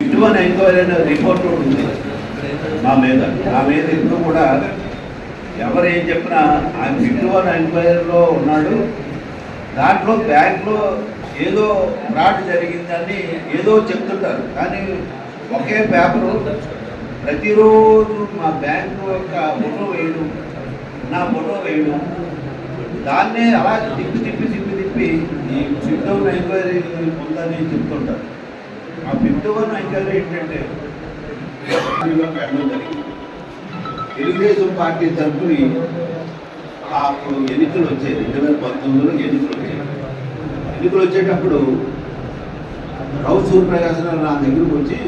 ఇటువంటి ఎంక్వైరీ అనే రిపోర్ట్ ఉంది. మా మీద. నా మీద ఇప్పుడు కూడా ఎవరు ఏం చెప్పినా ఆయన ఇటువంటి ఎంక్వైరీలో ఉన్నాడు. దాంట్లో బ్యాంక్లో ఏదో ఫ్రాడ్ జరిగిందని ఏదో చెప్తుంటారు. కానీ ఒకే పేపరు ప్రతిరోజు మా బ్యాంకు యొక్క ఫోటో వేయడం నా ఫోటో వేయడం దాన్నే అలా తిప్పి తిప్పి తిప్పి తిప్పి ఈ ఫిఫ్త్ ఎంక్వైరీ ఉందని చెప్తుంటారు. ఆ ఫిఫ్త్ వన్ ఏంటంటే? తెలుగుదేశం పార్టీ తరఫున అప్పుడు ఎన్నికలు వచ్చాయి. రెండు వేల పంతొమ్మిదిలో ఎన్నికలు వచ్చాయి. ఎన్నికలు వచ్చేటప్పుడు రావు సూర్యప్రకాశ్ నా దగ్గరకు వచ్చి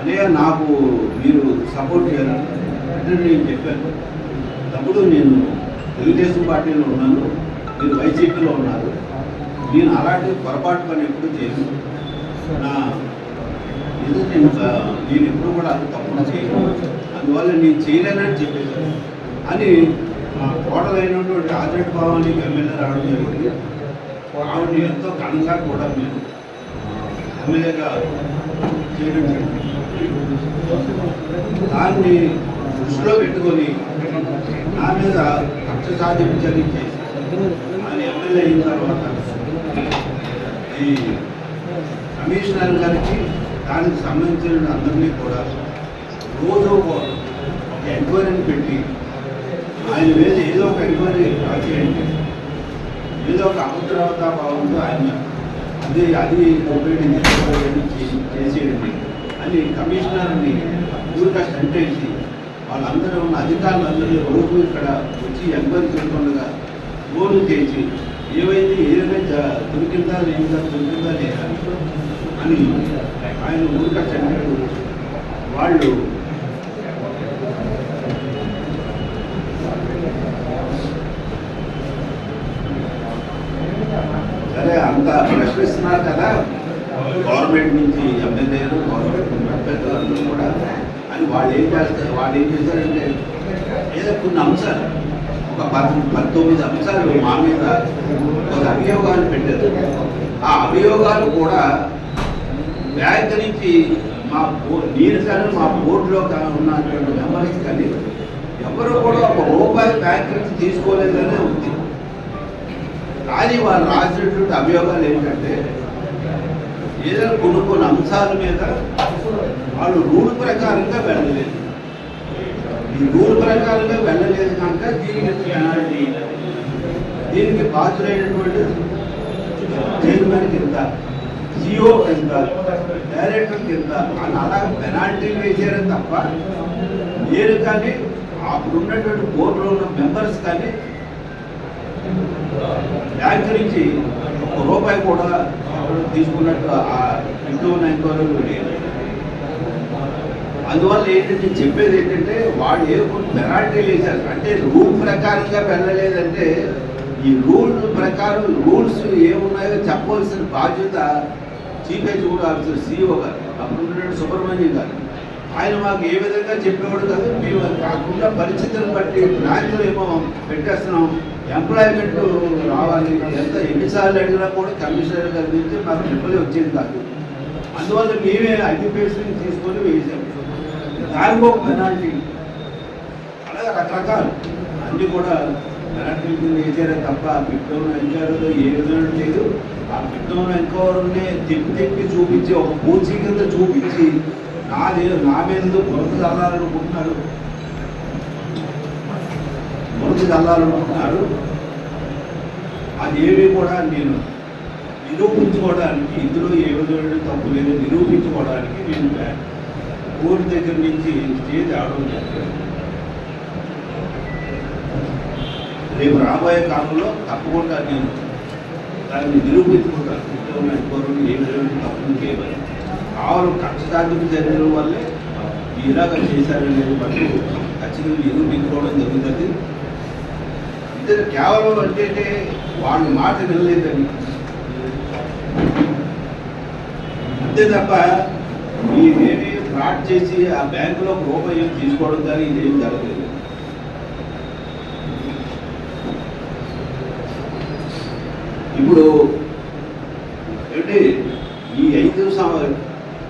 అనే నాకు మీరు సపోర్ట్ చేయాలి అంటే నేను చెప్పాను. తప్పుడు నేను తెలుగుదేశం పార్టీలో ఉన్నాను. మీరు వైసీపీలో ఉన్నారు. నేను అలాంటి పొరపాటు పని ఎప్పుడు చేయను. నా ఇది నేను నేను ఎప్పుడు కూడా అది తప్పుడు చేయను. అందువల్ల నేను చేయలేనని చెప్పేశాను అని మా కోడలైనటువంటి ఆదిరెడ్డి భవానికి ఎమ్మెల్యే రావడం జరిగింది. ఆవిడని ఎంతో ఘనంగా కూడా నేను ఎమ్మెల్యేగా చేయడం జరిగింది. దాన్ని దృష్టిలో పెట్టుకొని నా మీద కక్ష సాధింపు జరిగించేసి ఆయన ఎమ్మెల్యే అయిన తర్వాత ఈ కమిషనర్ గారికి దానికి సంబంధించిన అందరినీ కూడా రోజు ఒక ఎంక్వైరీని పెట్టి ఆయన మీద ఏదో ఒక ఎంక్వైరీ రాసేయండి ఏదో ఒక అభద్రత భావంతో ఆయన అది అది ఉపయోగించి చేసేయండి అని కమిషనర్ని ఊరిగా సంటేసి వాళ్ళందరూ ఉన్న అధికారులందరినీ రోజు ఇక్కడ వచ్చి ఎంక్వైరీ చేస్తుండగా ఫోన్లు చేసి ఏవైతే ఏదైనా దొరికిందా లేదా దొరికిందా లేదా అని ఆయన ఊరిక చంద్రుడు వాళ్ళు సరే అంత ప్రశ్నిస్తున్నారు కదా. గవర్నమెంట్ నుంచి ఎమ్మెల్యేలు గవర్నమెంట్ పెద్దలందరూ కూడా. అని వాళ్ళు ఏం చేస్తారు? వాళ్ళు ఏం చేశారంటే ఏదో కొన్ని అంశాలు. ఒక పది పంతొమ్మిది అంశాలు మా మీద ఒక అభియోగాలు పెట్టారు. ఆ అభియోగాలు కూడా బ్యాంక్ నుంచి మా బో నేను కానీ మా బోర్డులో ఉన్నటువంటి మెంబర్స్ కానీ ఎవరు కూడా ఒక రూపాయి బ్యాంక్ నుంచి తీసుకోలేదనే ఉంది. కానీ వాళ్ళు రాసినటువంటి అభియోగాలు ఏంటంటే ఏదైనా కొన్ని కొన్ని అంశాల మీద వాళ్ళు రూల్ ప్రకారంగా వెళ్ళలేదు. రూల్ ప్రకారంగా వెళ్ళలేదు కనుక దీనికి పెనాల్టీ దీనికి బాధ్యులైనటువంటి చైర్మన్ కింద జియో కింద డైరెక్టర్ కింద అని అలా పెనాల్టీ వేసారే తప్ప నేను కానీ అప్పుడు ఉన్నటువంటి బోర్డులో ఉన్న మెంబర్స్ కానీ బ్యాంక్ నుంచి ఒక రూపాయి కూడా తీసుకున్నట్టు ఆ ఇంటూ ఎంక్వైరీలు లేదు అందువల్ల ఏంటంటే చెప్పేది ఏంటంటే వాళ్ళు ఏ పెనాల్టీ వేశారు? అంటే రూల్ ప్రకారంగా వెళ్ళలేదంటే ఈ రూల్ ప్రకారం రూల్స్ ఏమున్నాయో చెప్పవలసిన బాధ్యత చీఫ్ ఎగ్జిక్యూటివ్ ఆఫీసర్ సిఇఓ గారు అప్పుడు సుబ్రహ్మణ్యం గారు. ఆయన మాకు ఏ విధంగా చెప్పేవాడు కాదు మేము కాకుండా పరిస్థితులను బట్టి బ్రాంచ్లు ఏమో పెట్టేస్తున్నాం. ఎంప్లాయ్మెంట్ రావాలి. ఎంత ఎన్నిసార్లు అడిగినా కూడా కమిషనర్ గారి నుంచి మాకు రిప్లై వచ్చేది కాదు. అందువల్ల మేమే అడ్యుకేషన్ తీసుకొని వేసాం దానికి ఒక పెనాల్టీ అలాగే రకరకాలు. అన్నీ కూడా పెనాల్టీ కింద వేసారే తప్ప పిట్టోను ఎంక్వైరీలో ఏ విధంగా లేదు. ఆ బిడ్డను ఎంక్వైరీని తిప్పి తిప్పి చూపించి ఒక పూచి కింద చూపించి నాది నా మీద బురద చల్లాలనుకుంటున్నాడు. బురద చల్లాలనుకుంటున్నాడు. అది కూడా నేను నిరూపించుకోవడానికి ఇందులో ఏ విధమైన తప్పు లేదు. నిరూపించుకోవడానికి నేను ఊరి దగ్గర నుంచి స్టేజ్ ఆడడం జరిగింది. రేపు రాబోయే కాలంలో తప్పకుండా నేను దాన్ని నిరూపించుకుంటాను. ఉద్యోగం ఎంక్వైరీ ఏ విధమైన తప్పులు చేయమని ఆరు కక్ష సాధింపు వల్లే ఇలాగ చేశారనేది మనకు ఖచ్చితంగా నిరూపించుకోవడం జరుగుతుంది. ఇద్దరు కేవలం అంటే వాళ్ళ మాట వినలేదని. అంతే తప్ప మీరేమి ఫ్రాడ్ చేసి ఆ బ్యాంకులో రూపాయి తీసుకోవడం కానీ ఇదేం జరగలేదు. ఇప్పుడు ఏంటి ఈ ఐదు సం-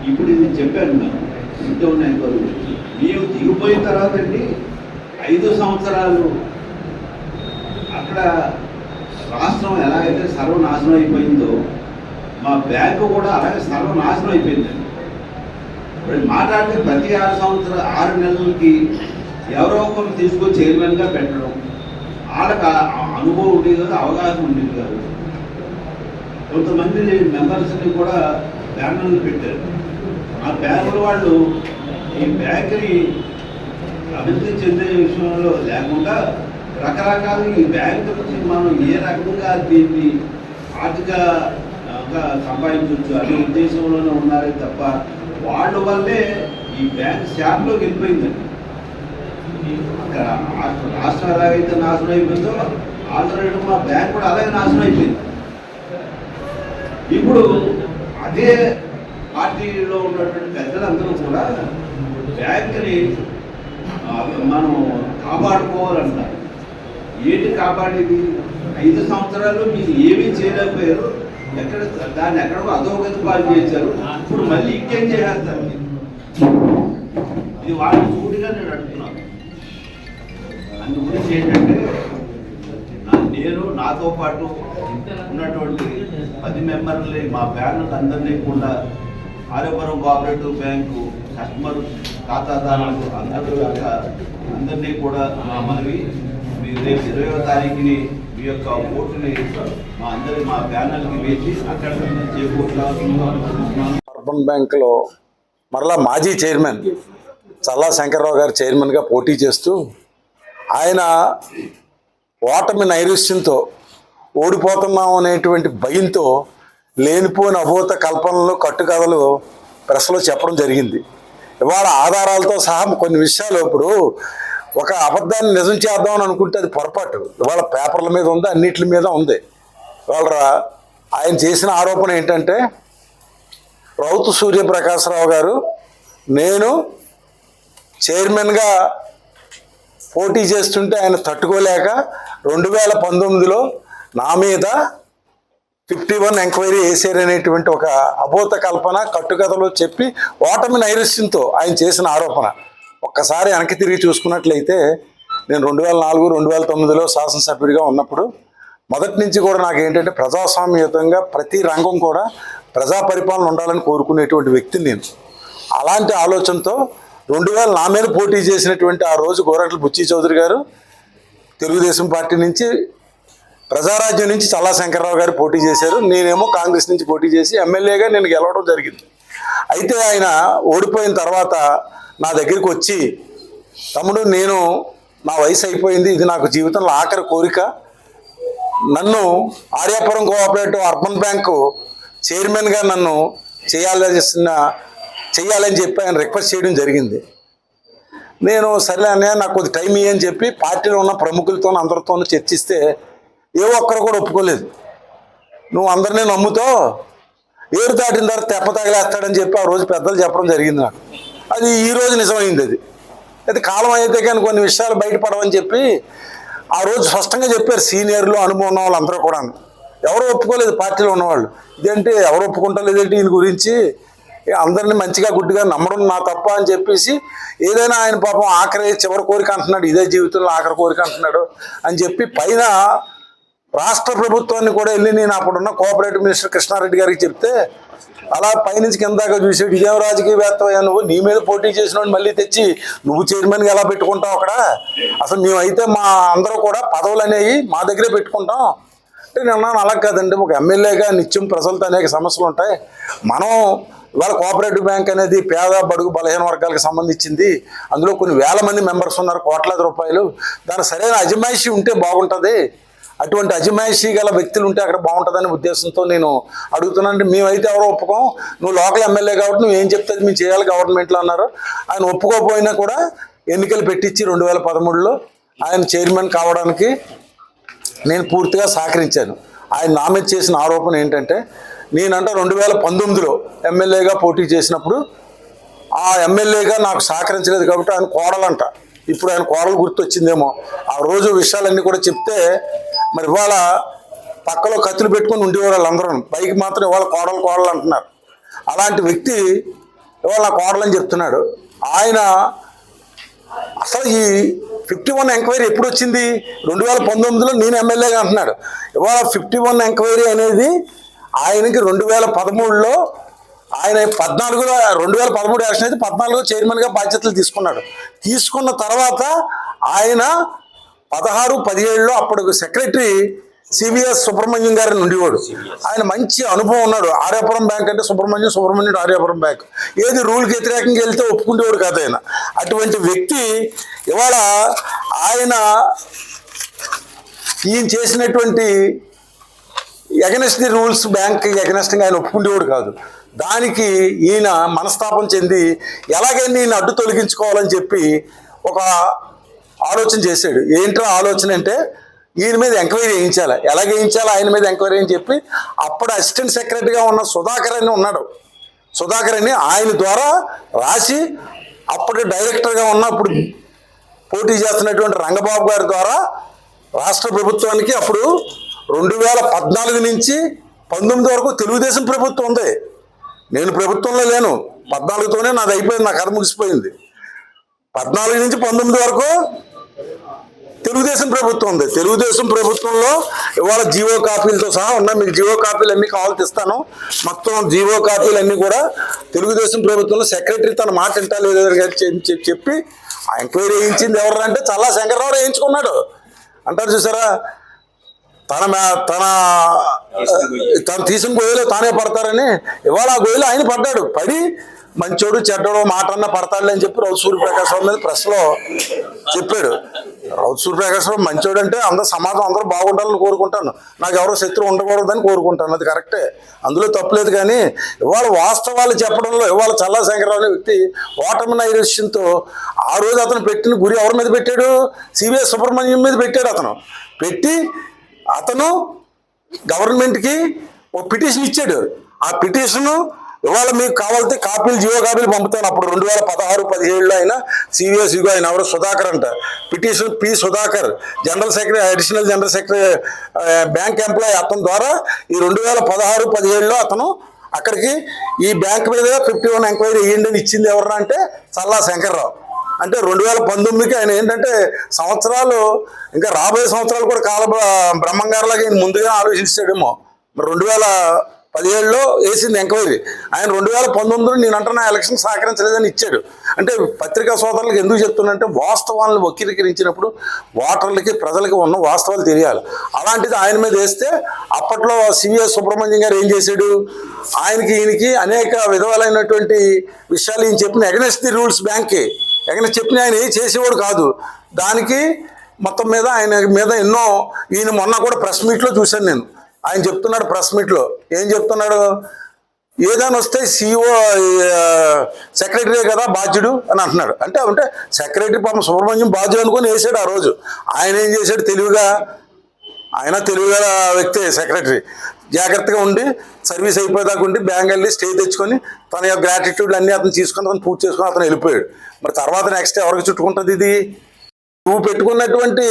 ఇప్పుడు ఇది చెప్పాను నేను ఇంట్లో ఉన్నాయి కొరకు మేము దిగిపోయిన తర్వాత అండి ఐదు సంవత్సరాలు అక్కడ రాష్ట్రం ఎలాగైతే సర్వనాశనం అయిపోయిందో మా బ్యాంకు కూడా అలాగే సర్వనాశనం అయిపోయిందండి. ఇప్పుడు మాట్లాడితే ప్రతి ఆరు సంవత్సరాలు ఆరు నెలలకి ఎవరో ఒకరు తీసుకొని చైర్మన్గా పెట్టడం వాళ్ళకి ఆ- అనుభవం ఉండేది కాదు అవగాహన ఉండేది కాదు. కొంతమంది మెంబర్స్ని కూడా బ్యానర్లు పెట్టారు. ఆ బ్యానర్ వాళ్ళు ఈ బ్యాంకుని అభివృద్ధి చెందే విషయంలో లేకుండా రకరకాల ఈ బ్యాంకు నుంచి మనం ఏ రకంగా దీన్ని ఆర్థిక సంపాదించవచ్చు అనే ఉద్దేశంలోనే ఉన్నారే తప్ప వాళ్ళ వల్లే ఈ బ్యాంక్ శాఖలోకి వెళ్ళిపోయిందండి. అక్కడ రాష్ట్రం ఎలాగైతే నాశనం అయిపోయిందో ఆల్టర్నేటివ్ మా బ్యాంక్ కూడా అలాగే నాశనం అయిపోయింది ఇప్పుడు అదే పార్టీలో ఉన్నటువంటి పెద్దలందరూ కూడా బ్యాంక్ని మనం కాపాడుకోవాలంటారు. ఏంటి కాపాడేది? ఐదు సంవత్సరాలు మీరు ఏమీ చేయలేకపోయారు. ఎక్కడ దాన్ని ఎక్కడో అధోగతి పాలు చేశారు. ఇప్పుడు మళ్ళీ ఇంకేం చేసేస్తారు ఇది వాళ్ళని సూటిగా నేను అడుగుతున్నాను అందు గురించి ఏంటంటే నేను నాతో పాటు ఉన్నటువంటి పది మెంబర్లని మా బ్యానర్ అందరినీ కూడా ఆర్యపురం కోఆపరేటివ్ బ్యాంకు కస్టమర్ ఖాతాదారులు అందరూ అందరినీ కూడా మా మనవి. మీరు రేపు ఇరవయో తారీఖుని యొక్క ఓటుని మా అందరి మా బ్యానర్కి వేసి అక్కడ అర్బన్ బ్యాంకులో మరలా మాజీ చైర్మన్ చల్లా శంకర్రావు గారు చైర్మన్గా పోటీ చేస్తూ ఆయన ఓటమి నైరుష్యంతో ఓడిపోతున్నాం అనేటువంటి భయంతో లేనిపోయిన అభూత కల్పనలు కట్టుకథలు ప్రెస్లో చెప్పడం జరిగింది. ఇవాళ ఆధారాలతో సహా కొన్ని విషయాలు ఇప్పుడు ఒక అబద్ధాన్ని నిజం చేద్దామని అనుకుంటే అది పొరపాటు. ఇవాళ పేపర్ల మీద ఉంది అన్నిటి మీద ఉంది. వాళ్ళ ఆయన చేసిన ఆరోపణ ఏంటంటే రౌతు సూర్యప్రకాశరావు గారు నేను చైర్మన్గా పోటీ చేస్తుంటే ఆయన తట్టుకోలేక రెండు వేల పంతొమ్మిదిలో నా మీద ఫిఫ్టీ వన్ ఎంక్వైరీ వేసారనేటువంటి ఒక అభూత కల్పన కట్టుకథలో చెప్పి ఓటమి నైరుస్యంతో ఆయన చేసిన ఆరోపణ. ఒక్కసారి వెనక్కి తిరిగి చూసుకున్నట్లయితే నేను రెండు వేల నాలుగు రెండు వేల తొమ్మిదిలో శాసనసభ్యుడిగా ఉన్నప్పుడు మొదటి నుంచి కూడా నాకు ఏంటంటే ప్రజాస్వామ్యయుతంగా ప్రతి రంగం కూడా ప్రజా పరిపాలన ఉండాలని కోరుకునేటువంటి వ్యక్తిని నేను. అలాంటి ఆలోచనతో రెండు వేల నా మీద పోటీ చేసినటువంటి ఆ రోజు గోరట్ల బుచ్చి చౌదరి గారు తెలుగుదేశం పార్టీ నుంచి ప్రజారాజ్యం నుంచి చల్లా శంకర్రావు గారు పోటీ చేశారు. నేనేమో కాంగ్రెస్ నుంచి పోటీ చేసి ఎమ్మెల్యేగా నేను గెలవడం జరిగింది. అయితే ఆయన ఓడిపోయిన తర్వాత నా దగ్గరికి వచ్చి తమ్ముడు నేను నా వయసు అయిపోయింది ఇది నాకు జీవితంలో ఆఖరి కోరిక. నన్ను ఆర్యాపురం కోఆపరేటివ్ అర్బన్ బ్యాంకు చైర్మన్గా నన్ను చేయాల్సిన చేయాలని చెప్పి ఆయన రిక్వెస్ట్ చేయడం జరిగింది. నేను సరే అనే నాకు కొద్ది టైం ఇయ్యని చెప్పి పార్టీలో ఉన్న ప్రముఖులతో అందరితోనూ చర్చిస్తే ఏ ఒక్కరు కూడా ఒప్పుకోలేదు. నువ్వు అందరినీ నమ్ముతో ఏరు దాటిన తర్వాత తెప్ప తగిలేస్తాడని చెప్పి ఆ రోజు పెద్దలు చెప్పడం జరిగింది నాకు. అది ఈరోజు నిజమైంది అది. అయితే కాలం అయితే కానీ కొన్ని విషయాలు బయటపడవని చెప్పి ఆ రోజు స్పష్టంగా చెప్పారు సీనియర్లు అనుభవం ఉన్న వాళ్ళు అందరూ కూడా ఎవరు ఒప్పుకోలేదు పార్టీలో ఉన్నవాళ్ళు. ఇదేంటి ఎవరు ఒప్పుకుంటలేదేంటి దీని గురించి? అందరినీ మంచిగా గుడ్డిగా నమ్మడం నా తప్ప అని చెప్పేసి ఏదైనా ఆయన పాపం ఆఖరి చివరి కోరిక అంటున్నాడు ఇదే జీవితంలో ఆఖరి కోరిక అంటున్నాడు అని చెప్పి పైన రాష్ట్ర ప్రభుత్వాన్ని కూడా వెళ్ళి నేను అప్పుడున్న కోఆపరేటివ్ మినిస్టర్ కృష్ణారెడ్డి గారికి చెప్తే అలా పైనుంచి కింద దాకా చూసాడు ఇదేం రాజకీయవేత్తవయ్యా నువ్వు? నీ మీద పోటీ చేసిన మళ్ళీ తెచ్చి నువ్వు చైర్మన్గా ఎలా పెట్టుకుంటావు అక్కడ? అసలు మేమైతే మా అందరూ కూడా పదవులు అనేవి మా దగ్గరే పెట్టుకుంటాం. అంటే నేను అలా కాదండి. ఒక ఎమ్మెల్యేగా నిత్యం ప్రజలతో అనేక సమస్యలు ఉంటాయి. మనం ఇవాళ కోఆపరేటివ్ బ్యాంక్ అనేది పేద బడుగు బలహీన వర్గాలకు సంబంధించింది. అందులో కొన్ని వేల మంది మెంబర్స్ ఉన్నారు కోట్లాది రూపాయలు. దానికి సరైన అజమాయిషి ఉంటే బాగుంటుంది. అటువంటి అజమాయిషీ గల వ్యక్తులు ఉంటే అక్కడ బాగుంటుందనే ఉద్దేశంతో నేను అడుగుతున్నాను. మేమైతే ఎవరో ఒప్పుకోం. నువ్వు లోకల్ ఎమ్మెల్యే కాబట్టి నువ్వు ఏం చెప్తే మేము చేయాలి గవర్నమెంట్లో అన్నారు. ఆయన ఒప్పుకోకపోయినా కూడా ఎన్నికలు పెట్టించి రెండు వేల పదమూడులో ఆయన చైర్మన్ కావడానికి నేను పూర్తిగా సహకరించాను. ఆయన నా మీద చేసిన ఆరోపణ ఏంటంటే నేనంట రెండు వేల పంతొమ్మిదిలో ఎమ్మెల్యేగా పోటీ చేసినప్పుడు ఆ ఎమ్మెల్యేగా నాకు సహకరించలేదు కాబట్టి ఆయన కోడలంట. ఇప్పుడు ఆయన కోడలు గుర్తొచ్చిందేమో. ఆ రోజు విషయాలన్నీ కూడా చెప్తే మరి ఇవాళ పక్కలో కత్తులు పెట్టుకుని ఉండేవారు వాళ్ళందరూ పైకి మాత్రం ఇవాళ కోడలు కోడలు అంటున్నారు. అలాంటి వ్యక్తి ఇవాళ నా కోడలని చెప్తున్నాడు. ఆయన అసలు ఈ ఫిఫ్టీ వన్ ఎంక్వైరీ ఎప్పుడు వచ్చింది? రెండు వేల పంతొమ్మిదిలో నేను ఎమ్మెల్యేగా అంటున్నాడు. ఇవాళ ఫిఫ్టీ వన్ ఎంక్వైరీ అనేది ఆయనకి రెండు వేల పదమూడులో ఆయన పద్నాలుగులో రెండు వేల పదమూడు యాక్షన్ అయితే పద్నాలుగులో చైర్మన్గా బాధ్యతలు తీసుకున్నాడు. తీసుకున్న తర్వాత ఆయన పదహారు పదిహేడులో అప్పుడు సెక్రటరీ సివిఎస్ సుబ్రహ్మణ్యం గారి నుండివాడు ఆయన మంచి అనుభవం ఉన్నాడు. ఆర్యాపురం బ్యాంక్ అంటే సుబ్రహ్మణ్యం సుబ్రహ్మణ్యుడు ఆర్యాపురం బ్యాంక్. ఏది రూల్కి వ్యతిరేకంగా వెళ్తే ఒప్పుకునేవాడు కాదు ఆయన. అటువంటి వ్యక్తి ఇవాళ ఆయన ఈయన చేసినటువంటి ఎగనెస్ట్ ది రూల్స్ బ్యాంక్ ఎగనెస్ట్గా ఆయన ఒప్పుకునేవాడు కాదు. దానికి ఈయన మనస్తాపం చెంది ఎలాగైనా ఈయన అడ్డు తొలగించుకోవాలని చెప్పి ఒక ఆలోచన చేశాడు. ఏంటో ఆలోచన అంటే ఈయన మీద ఎంక్వైరీ చేయించాలి? ఎలాగ వేయించాలి ఆయన మీద ఎంక్వైరీ అని చెప్పి అప్పుడు అసిస్టెంట్ సెక్రటరీగా ఉన్న సుధాకర్ అని ఉన్నాడు. సుధాకర్ అని ఆయన ద్వారా రాసి అప్పుడు డైరెక్టర్గా ఉన్నప్పుడు పోటీ చేస్తున్నటువంటి రంగబాబు గారి ద్వారా రాష్ట్ర ప్రభుత్వానికి అప్పుడు రెండు వేల పద్నాలుగు నుంచి పంతొమ్మిది వరకు తెలుగుదేశం ప్రభుత్వం ఉంది. నేను ప్రభుత్వంలో లేను. పద్నాలుగుతోనే నాది అయిపోయింది. నా కథ ముగిసిపోయింది. పద్నాలుగు నుంచి పంతొమ్మిది వరకు తెలుగుదేశం ప్రభుత్వం ఉంది. తెలుగుదేశం ప్రభుత్వంలో ఇవాళ జీవో కాపీలతో సహా ఉన్నాయి మీకు జీవో కాపీలు అన్ని కావాలని ఇస్తాను. మొత్తం జీవో కాపీలు అన్ని కూడా తెలుగుదేశం ప్రభుత్వంలో సెక్రటరీ తన మాట వింటా లేదో అని చెప్పి- చెప్పి- ఎంక్వైరీ వేయించింది ఎవరు అంటే చల్లా శంకర్రావు వేయించుకున్నాడు అంటారు చూసారా? తన తన తను తీసిన గొయ్యలో తానే పడతారని ఇవాళ ఆ గొయ్యలో ఆయన పడ్డాడు. పడి మంచోడు చెడ్డోడు మాట అన్న పడతాడులే అని చెప్పి రౌత్ సూర్యప్రకాశరావు మీద ప్రెస్లో చెప్పాడు. రౌత్ సూర్యప్రకాశరావు మంచోడు అంటే అందరూ సమాజం అందరూ బాగుండాలని కోరుకుంటాను. నాకు ఎవరో శత్రువు ఉండకూడదని కోరుకుంటాను. అది కరెక్టే. అందులో తప్పులేదు కానీ ఇవాళ వాస్తవాలు చెప్పడంలో ఇవాళ చల్లా శంకరరావు అనే వ్యక్తి ఓటమి నైరుష్యంతో ఆ రోజు అతను పెట్టిన గురి ఎవరి మీద పెట్టాడు? సివిఎస్ సుబ్రహ్మణ్యం మీద పెట్టాడు అతను. పెట్టి అతను గవర్నమెంట్కి ఒక పిటిషన్ ఇచ్చాడు. ఆ పిటిషను ఇవాళ మీకు కావాలంటే కాపీలు జియో కాపీలు పంపుతాను. అప్పుడు రెండు వేల పదహారు పదిహేడులో ఆయన సివిఎస్ యుగో ఆయన ఎవరు సుధాకర్ అంట. Petition P Sudhakar. General secretary additional general secretary bank employee అతని ద్వారా ఈ రెండు వేల పదహారు పదిహేడులో అతను అక్కడికి ఈ బ్యాంక్ మీద ఫిఫ్టీ వన్ ఎంక్వైరీ వేయండి అని ఇచ్చింది ఎవరన్నా అంటే చల్లా శంకర్రావు. అంటే రెండు వేల పంతొమ్మిదికి ఆయన ఏంటంటే సంవత్సరాలు ఇంకా రాబోయే సంవత్సరాలు కూడా కాల బ్రహ్మంగారులాగా ముందుగా ఆలోచించాడేమో. మరి రెండు వేల పదిహేడులో వేసింది ఎంక్వైరీ. ఆయన రెండు వేల పంతొమ్మిదిలో నేను అంటున్నా ఎలక్షన్ సహకరించలేదని ఇచ్చాడు. అంటే పత్రికా సోదరులకు ఎందుకు చెప్తున్నంటే వాస్తవాలను వక్రీకరించినప్పుడు ఓటర్లకి ప్రజలకి ఉన్న వాస్తవాలు తెలియాలి. అలాంటిది ఆయన మీద వేస్తే అప్పట్లో సివిఎస్ సుబ్రహ్మణ్యం గారు ఏం చేశాడు? ఆయనకి ఈయనకి అనేక విధములైనటువంటి విషయాలు ఈయన చెప్పిన ఎగనెస్ట్ ది రూల్స్ బ్యాంక్కి ఎగనెస్ చెప్పిన ఆయన ఏం చేసేవాడు కాదు. దానికి మొత్తం మీద ఆయన మీద ఎన్నో ఈయన మొన్న కూడా ప్రెస్ మీట్లో చూశాను నేను. ఆయన చెప్తున్నాడు ప్రెస్ మీట్లో. ఏం చెప్తున్నాడు? ఏదైనా వస్తే సీఓ సెక్రటరీ కదా బాధ్యుడు అని అంటున్నాడు. అంటే అంటే సెక్రటరీ పాపం సుబ్రహ్మణ్యం బాధ్యుడు అనుకొని వేసాడు ఆ రోజు. ఆయన ఏం చేశాడు తెలివిగా? ఆయన తెలుగుగల వ్యక్తి సెక్రటరీ. జాగ్రత్తగా ఉండి సర్వీస్ అయిపోయేదాకా ఉండి బ్యాంక్ వెళ్ళి స్టే తెచ్చుకొని తన యొక్క గ్రాటిట్యూడ్ అన్నీ అతను తీసుకొని అతను పూర్తి చేసుకొని అతను వెళ్ళిపోయాడు. మరి తర్వాత నెక్స్ట్ ఎవరికి చుట్టుకుంటుంది ఇది? నువ్వు పెట్టుకున్నటువంటి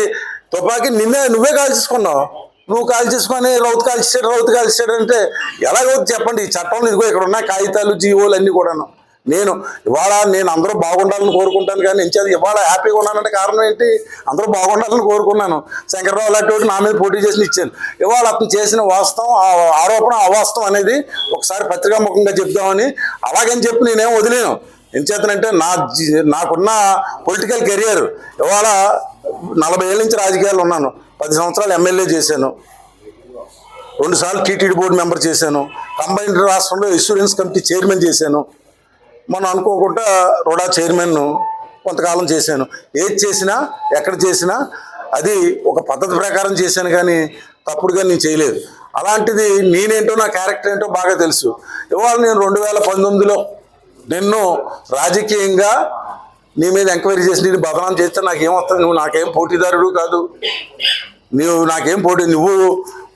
తుపాకీ నిన్నే నువ్వే కాల్చేసుకున్నావు. నువ్వు కాల్చేసుకొని రౌతు కాల్చేసాడు రౌతు కాల్చేసాడు అంటే ఎలాగో చెప్పండి. ఈ చట్టంలో ఇదిగో ఇక్కడ ఉన్న కాగితాలు జీవోలు అన్నీ కూడాను. నేను ఇవాళ నేను అందరూ బాగుండాలని కోరుకుంటాను కానీ నేను ఇవాళ హ్యాపీగా ఉన్నానంటే కారణం ఏంటి? అందరూ బాగుండాలని కోరుకున్నాను. శంకర్రావు లాంటి నా మీద పోటీ చేసి ఇచ్చాను ఇవాళ అతను చేసిన వాస్తవం ఆ ఆరోపణ అవాస్తవం అనేది ఒకసారి పత్రికాముఖంగా చెప్దామని అలాగని చెప్పి నేనేం వదిలేను. ఎంచేతనంటే నా జీ- నాకున్న పొలిటికల్ కెరియర్ ఇవాళ నలభై ఏళ్ళ నుంచి రాజకీయాలు ఉన్నాను. పది సంవత్సరాలు ఎమ్మెల్యే చేశాను. రెండుసార్లు టీటీడీ బోర్డు మెంబర్ చేశాను. కంబైన్డ్ రాష్ట్రంలో ఇన్సూరెన్స్ కమిటీ చైర్మన్ చేశాను. మనం అనుకోకుండా రుడా చైర్మన్ను కొంతకాలం చేశాను. ఏది చేసినా ఎక్కడ చేసినా అది ఒక పద్ధతి ప్రకారం చేశాను కానీ తప్పుడుగా నేను చేయలేదు. అలాంటిది నేనేంటో నా క్యారెక్టర్ ఏంటో బాగా తెలుసు. ఇవాళ నేను రెండు వేల పంతొమ్మిదిలో నిన్ను రాజకీయంగా నీ మీద ఎంక్వైరీ చేసి నేను బదనాం చేస్తే నాకేమొస్తుంది నువ్వు నాకేం పోటీదారుడు కాదు. నువ్వు నాకేం పోటీ నువ్వు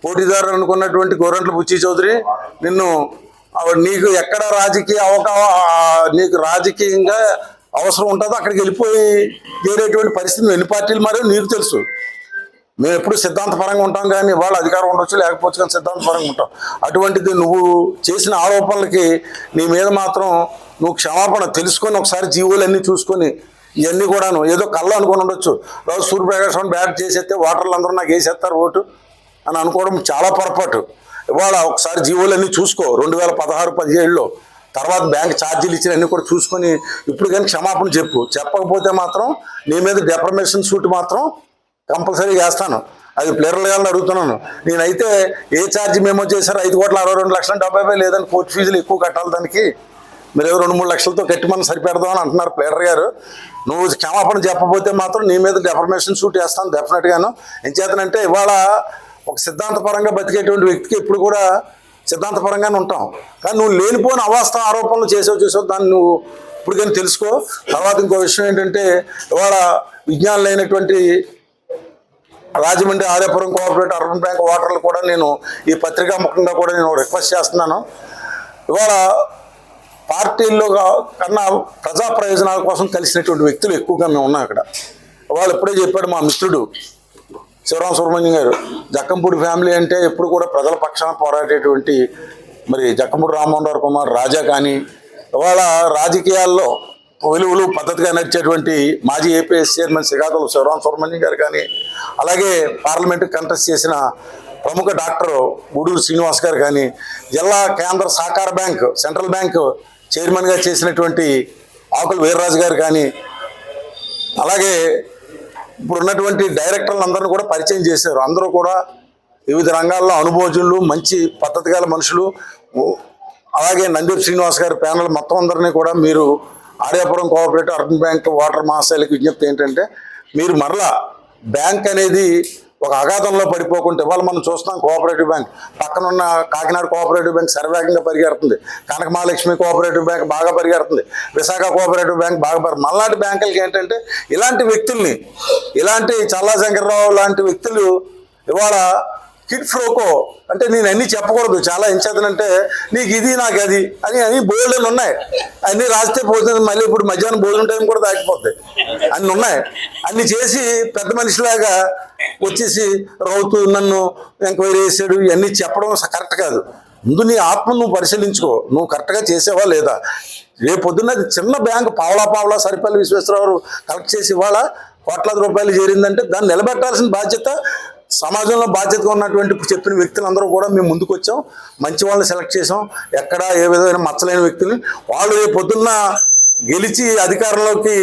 పోటీదారు అనుకున్నటువంటి గోరంట్ల బుచ్చి చౌదరి నిన్ను నీకు ఎక్కడ రాజకీయ అవకా నీకు రాజకీయంగా అవసరం ఉంటుందో అక్కడికి వెళ్ళిపోయి చేరేటువంటి పరిస్థితి ఎన్ని పార్టీలు మారో నీకు తెలుసు. మేము ఎప్పుడు సిద్ధాంతపరంగా ఉంటాం కానీ వాళ్ళు అధికారం ఉండొచ్చు లేకపోవచ్చు కానీ సిద్ధాంతపరంగా ఉంటాం. అటువంటిది నువ్వు చేసిన ఆరోపణలకి నీ మీద మాత్రం నువ్వు క్షమాపణ తెలుసుకొని ఒకసారి జీవోలన్నీ చూసుకొని ఇవన్నీ కూడాను. ఏదో కళ్ళు అనుకుని ఉండొచ్చు. రోజు సూర్యప్రకాశం బ్యాట్ చేసేస్తే ఓటర్లు అందరూ నాకు వేసేస్తారు ఓటు అని అనుకోవడం చాలా పొరపాటు. ఇవాళ ఒకసారి జీవోలన్నీ చూసుకో. రెండు వేల పదహారు పదిహేడులో తర్వాత బ్యాంక్ ఛార్జీలు ఇచ్చిన అన్నీ కూడా చూసుకొని ఇప్పుడు కానీ క్షమాపణ చెప్పు. చెప్పకపోతే మాత్రం నీ మీద డెప్రమేషన్ సూట్ మాత్రం కంపల్సరీ చేస్తాను అది ప్లేయర్లు అడుగుతున్నాను. నేనైతే ఏ ఛార్జ్ మేమో చేశారు ఐదు కోట్ల అరవై రెండు లక్షల డెబ్బై వేలు లేదని కోర్టు ఫీజులు ఎక్కువ కట్టాలి దానికి. మీరు రెండు మూడు లక్షలతో కట్టి మనం సరిపెడదాం అని అంటున్నారు ప్లేయర్ గారు. నువ్వు క్షమాపణ చెప్పకపోతే మాత్రం నీ మీద డెఫర్మేషన్ షూట్ వేస్తాను డెఫినెట్గాను ఏం చేతనంటే ఇవాళ ఒక సిద్ధాంతపరంగా బతికేటువంటి వ్యక్తికి ఇప్పుడు కూడా సిద్ధాంతపరంగానే ఉంటాం. కానీ నువ్వు లేనిపోయిన అవాస్తవ ఆరోపణలు చేసావు చేసావు దాన్ని నువ్వు ఇప్పుడు కానీ తెలుసుకో. తర్వాత ఇంకో విషయం ఏంటంటే ఇవాళ విజ్ఞానులైనటువంటి Rajahmundry Aryapuram cooperative urban bank ఓటర్లు కూడా నేను ఈ పత్రికా ముఖంగా కూడా నేను రిక్వెస్ట్ చేస్తున్నాను. ఇవాళ పార్టీల్లో కన్నా ప్రజా ప్రయోజనాల కోసం కలిసినటువంటి వ్యక్తులు ఎక్కువగా మేము ఉన్నాం అక్కడ. వాళ్ళు ఎప్పుడే చెప్పాడు మా మిత్రుడు శివరామ సుబ్రహ్మణ్యం గారు జక్కంపూడి ఫ్యామిలీ అంటే ఎప్పుడు కూడా ప్రజల పక్షాన పోరాడేటువంటి మరి జక్కంపూడి రామ్మోహన్ రావు కుమార్ రాజా కానీ ఇవాళ రాజకీయాల్లో విలువలు పద్ధతిగా నడిచేటువంటి మాజీ ఏపీఎస్ చైర్మన్ శ్రీకాకుళం శివరామ సుబ్రహ్మణ్యం గారు కానీ అలాగే పార్లమెంటు కంటెస్ట్ చేసిన ప్రముఖ డాక్టర్ గూడూరు శ్రీనివాస్ గారు కానీ జిల్లా కేంద్ర సహకార బ్యాంక్ సెంట్రల్ బ్యాంకు చైర్మన్గా చేసినటువంటి ఆకులు వీర్రాజు గారు కానీ అలాగే ఇప్పుడు ఉన్నటువంటి డైరెక్టర్లు అందరిని కూడా పరిచయం చేశారు. అందరూ కూడా వివిధ రంగాల్లో అనుభవజులు మంచి పద్ధతి గల మనుషులు. అలాగే నందీప్ శ్రీనివాస్ గారి ప్యానల్ మొత్తం అందరినీ కూడా మీరు Aryapuram cooperative urban bank voter మహాశాలకు విజ్ఞప్తి ఏంటంటే మీరు మరలా బ్యాంక్ అనేది ఒక అగాధంలో పడిపోకుంటే ఇవాళ మనం చూస్తున్నాం కోఆపరేటివ్ బ్యాంక్ పక్కన ఉన్న కాకినాడ కోఆపరేటివ్ బ్యాంక్ సర్వేగంగా పరిగెడుతుంది. కనక మహాలక్ష్మి కోఆపరేటివ్ బ్యాంక్ బాగా పరిగెడుతుంది. విశాఖ కోఆపరేటివ్ బ్యాంక్ బాగా పరి మళ్ళాంటి బ్యాంకులకి ఏంటంటే ఇలాంటి వ్యక్తుల్ని ఇలాంటి చల్లా శంకర్రావు లాంటి వ్యక్తులు ఇవాళ కిడ్ ఫ్లోకో అంటే నేను అన్నీ చెప్పకూడదు చాలా ఎంచేతనంటే నీకు ఇది నాకు అది అని అని బోల్డ్ ఉన్నాయి. అన్నీ రాస్తే పోతుంది మళ్ళీ ఇప్పుడు మధ్యాహ్నం భోజనం టైం కూడా దాటిపోతాయి అన్ని ఉన్నాయి. అన్ని చేసి పెద్ద మనిషిలాగా వచ్చేసి రౌతు నన్ను ఎంక్వైరీ చేశాడు ఇవన్నీ చెప్పడం కరెక్ట్ కాదు. ముందు నీ ఆత్మ నువ్వు పరిశీలించుకో. నువ్వు కరెక్ట్గా చేసావా లేదా? రేపు పొద్దున్న అది చిన్న బ్యాంకు పావలా పావలా సరిపల్లి విశ్వేశ్వరరావు కలెక్ట్ చేసి ఇవాళ కోట్లాది రూపాయలు చేరిందంటే దాన్ని నిలబెట్టాల్సిన బాధ్యత సమాజంలో బాధ్యతగా ఉన్నటువంటి చెప్పిన వ్యక్తులందరూ కూడా మేము ముందుకు వచ్చాం మంచి వాళ్ళని సెలెక్ట్ చేసాం ఎక్కడ ఏ విధమైన మచ్చలేని వ్యక్తులు వాళ్ళు రేపు పొద్దున్న గెలిచి అధికారంలోకి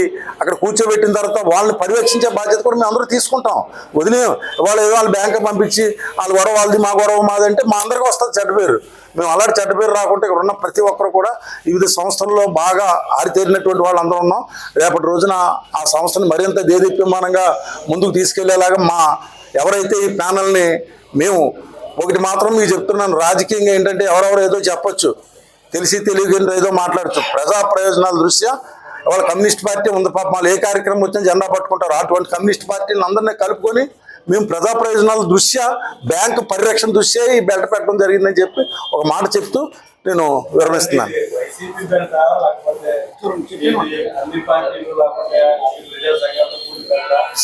అక్కడ కూర్చోబెట్టిన తర్వాత వాళ్ళని పర్యవేక్షించే బాధ్యత కూడా మేము అందరూ తీసుకుంటాం. వదిలే వాళ్ళు ఏదో వాళ్ళు బ్యాంక్ పంపించి వాళ్ళ గొడవ వాళ్ళది మా గొడవ మాది అంటే మా అందరికీ వస్తుంది చెడ్డ పేరు. మేము అలాంటి చెడ్డ పేరు రాకుంటే ఇక్కడ ఉన్న ప్రతి ఒక్కరు కూడా వివిధ సంస్థల్లో బాగా ఆరితేరినటువంటి వాళ్ళందరూ ఉన్నాం. రేపటి రోజున ఆ సంస్థను మరింత దేదీప్యమానంగా ముందుకు తీసుకెళ్ళేలాగా మా ఎవరైతే ఈ ప్యానల్ని మేము ఒకటి మాత్రం మీకు చెప్తున్నాను రాజకీయంగా ఏంటంటే ఎవరెవరు ఏదో చెప్పొచ్చు. తెలిసి తెలియకుండా ఏదో మాట్లాడచ్చు ప్రజా ప్రయోజనాల దృష్ట్యా ఇవాళ కమ్యూనిస్ట్ పార్టీ ఉంది పాప వాళ్ళు ఏ కార్యక్రమం వచ్చినా జెండా పట్టుకుంటారు. అటువంటి కమ్యూనిస్ట్ పార్టీని అందరినీ కలుపుకొని మేము ప్రజా ప్రయోజనాల దృష్ట్యా బ్యాంకు పరిరక్షణ దృష్ట్యా ఈ బెల్ట్ పెట్టడం జరిగిందని చెప్పి ఒక మాట చెప్తూ నేను పెడతా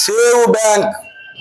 సేవ్ బ్యాంక్.